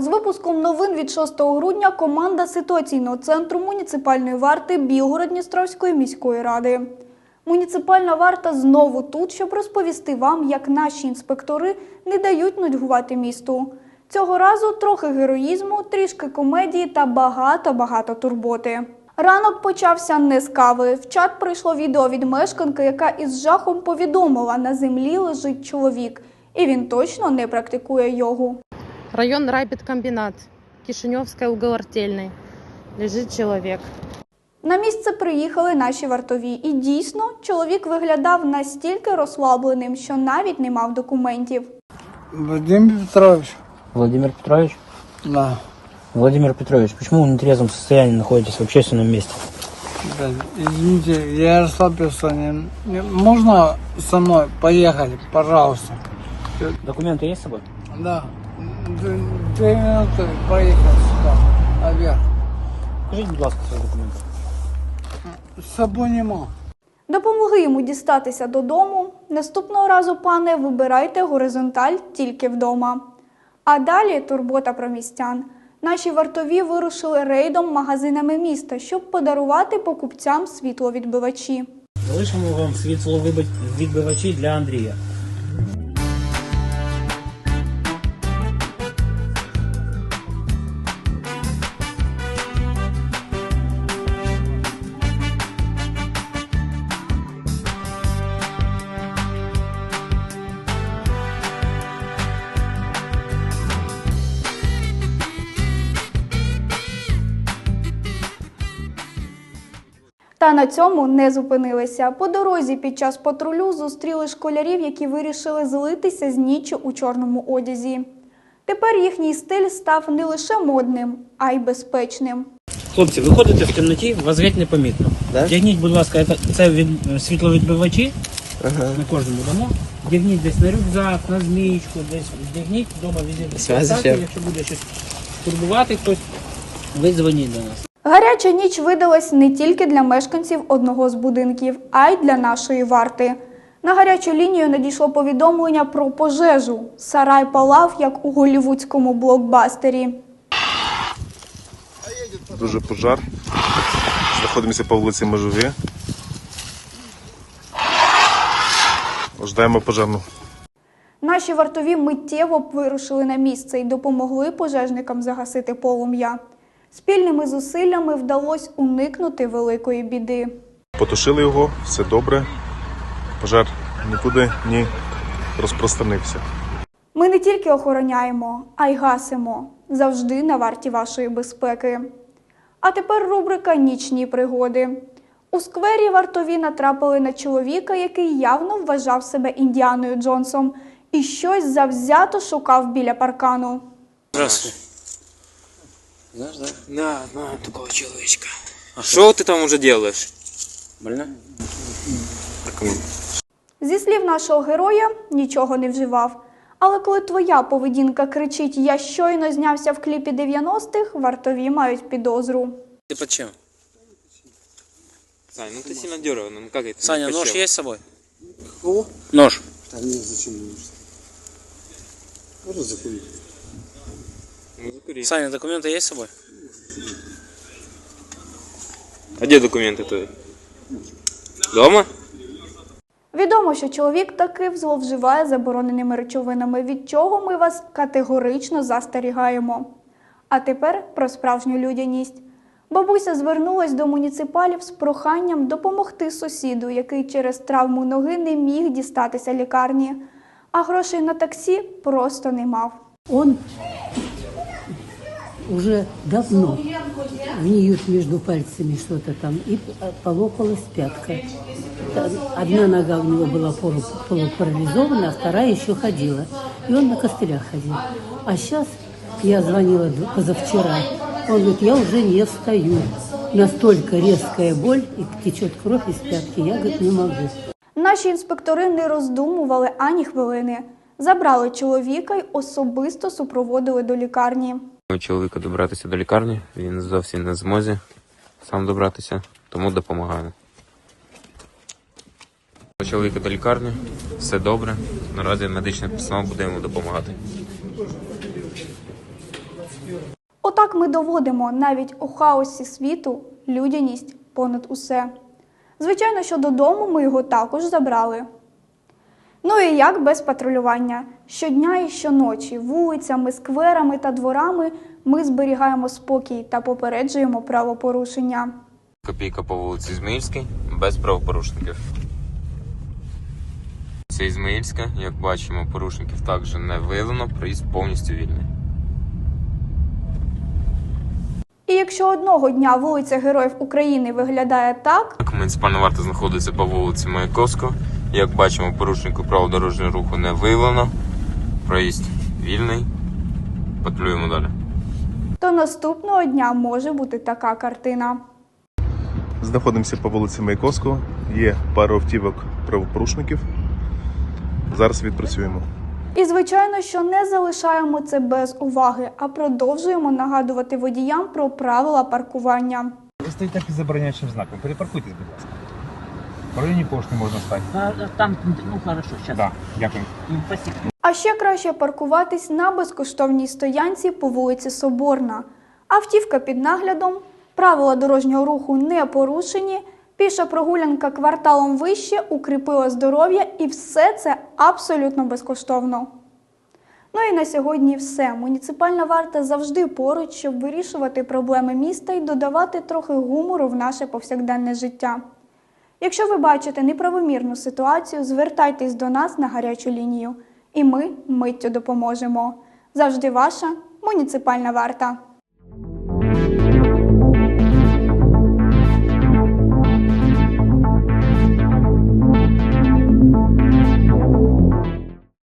З випуском новин від 6 грудня. Команда ситуаційного центру муніципальної варти Білгород-Дністровської міської ради. Муніципальна варта знову тут, щоб розповісти вам, як наші інспектори не дають нудьгувати місту. Цього разу трохи героїзму, трішки комедії та багато-багато турботи. Ранок почався не з кави. В чат прийшло відео від мешканки, яка із жахом повідомила, на землі лежить чоловік, і він точно не практикує йогу. Район райпедкомбинат. Кишиневская угол артельной. Лежит человек. На місце приїхали наші вартові, і дійсно чоловік виглядав настільки розслабленим, що навіть не мав документів. Владимир Петрович. Владимир Петрович? Да. Владимир Петрович, почему вы в нетрезвом состоянии находитесь в общественном месте? да. Извините, я расслабился. Не, не- можно со мной поехать, пожалуйста? Документы есть с собой? Да. Д- Две минуты поехать сюда, наверх. Покажите, будь ласка, свої документи. С собой не. Допомогли йому дістатися додому. Наступного разу, пане, вибирайте горизонталь тільки вдома. А далі турбота про містян. Наші вартові вирушили рейдом магазинами міста, щоб подарувати покупцям світловідбивачі. Залишимо вам світловідбивачі для Андрія. Та на цьому не зупинилися. По дорозі під час патрулю зустріли школярів, які вирішили злитися з ніччю у чорному одязі. Тепер їхній стиль став не лише модним, а й безпечним. Хлопці, ви ходите в темноті, вас геть непомітно. Да? Вдягніть, будь ласка, це, від, світловідбивачі на кожному дамо. Вдягніть десь на рюкзак, на змієчку, десь вдягніть, вдома візьміть. Якщо буде щось турбувати хтось, ви дзвоніть до нас. Гаряча ніч видалась не тільки для мешканців одного з будинків, а й для нашої варти. На гарячу лінію надійшло повідомлення про пожежу. Сарай палав, як у голівудському блокбастері. дуже пожар. Знаходимося по вулиці Межові. Ждаємо пожежну. Наші вартові миттєво вирушили на місце і допомогли пожежникам загасити полум'я. Спільними зусиллями вдалося уникнути великої біди. Потушили його, все добре. Пожар нікуди не розпространився. Ми не тільки охороняємо, а й гасимо завжди на варті вашої безпеки. А тепер рубрика Нічні пригоди. У сквері вартові натрапили на чоловіка, який явно вважав себе індіаною Джонсом і щось завзято шукав біля паркану. Здравствуй. Знаешь, да? Да, знаю такого человечка. А что ты там уже делаешь? Больно? Зі слів нашого героя, нічого не вживав. Але коли твоя поведінка кричить Я щойно знявся в кліпі 90-х, вартові мають підозру. Ты под чем? Сань, ну ты сильно дерганый, ну как это? Саня, Под нож чем? есть с собой? Нож. Ну Закури. Саня, документы есть с собой? А где документы твои? Дома? Відомо, що чоловік таки зловживає забороненими речовинами, від чого ми вас категорично застерігаємо. А тепер про справжню людяність. Бабуся звернулась до муніципалів з проханням допомогти сусіду, який через травму ноги не міг дістатися лікарні, а грошей на таксі просто не мав. Он уже давно гниет между пальцами что-то там, и полопалась пятка. Одна нога у него была полу- полупарализована, а вторая еще ходила. И он на костылях ходил. А сейчас я звонила позавчера. Он говорит, я уже не встаю. Настолько резкая боль, и течет кровь из пятки. Я, говорит, не могу. Наші інспектори не роздумували ані хвилини. Забрали чоловіка й особисто супроводили до лікарні. Чоловіка добратися до лікарні. Він зовсім не в змозі сам добратися, тому допомагаємо. Чоловіка до лікарні, все добре. Наразі медичний персонал буде йому допомагати. Так ми доводимо навіть у хаосі світу людяність понад усе. Звичайно, що додому ми його також забрали. Ну і як без патрулювання? Щодня і щоночі, вулицями, скверами та дворами ми зберігаємо спокій та попереджуємо правопорушення. Копійка по вулиці Ізмаїльській без правопорушників. Це Ізмаїльська, як бачимо, порушників також не виявлено, проїзд повністю вільний. І якщо одного дня вулиця Героїв України виглядає так, Так, муніципальна варта знаходиться по вулиці Маяковського. Як бачимо, порушнику правил дорожнього руху не виявлено. Проїзд вільний. Патрулюємо далі. то наступного дня може бути така картина. Знаходимося по вулиці Маяковського. Є пару автівок правопорушників. Зараз відпрацюємо. І звичайно, що не залишаємо це без уваги, а продовжуємо нагадувати водіям про правила паркування. Ви стоїте під забороняючим знаком. Перепаркуйтесь, будь ласка. В районі пошти можна стати. А, там, ну хорошо, сейчас. Так, дякую. Спасибо. А ще краще паркуватись на безкоштовній стоянці по вулиці Соборна. Автівка під наглядом, правила дорожнього руху не порушені, піша прогулянка кварталом вище укріпила здоров'я і все це абсолютно безкоштовно. Ну і на сьогодні все. Муніципальна варта завжди поруч, щоб вирішувати проблеми міста і додавати трохи гумору в наше повсякденне життя. Якщо ви бачите неправомірну ситуацію, звертайтесь до нас на гарячу лінію, і ми миттю допоможемо. Завжди ваша муніципальна варта.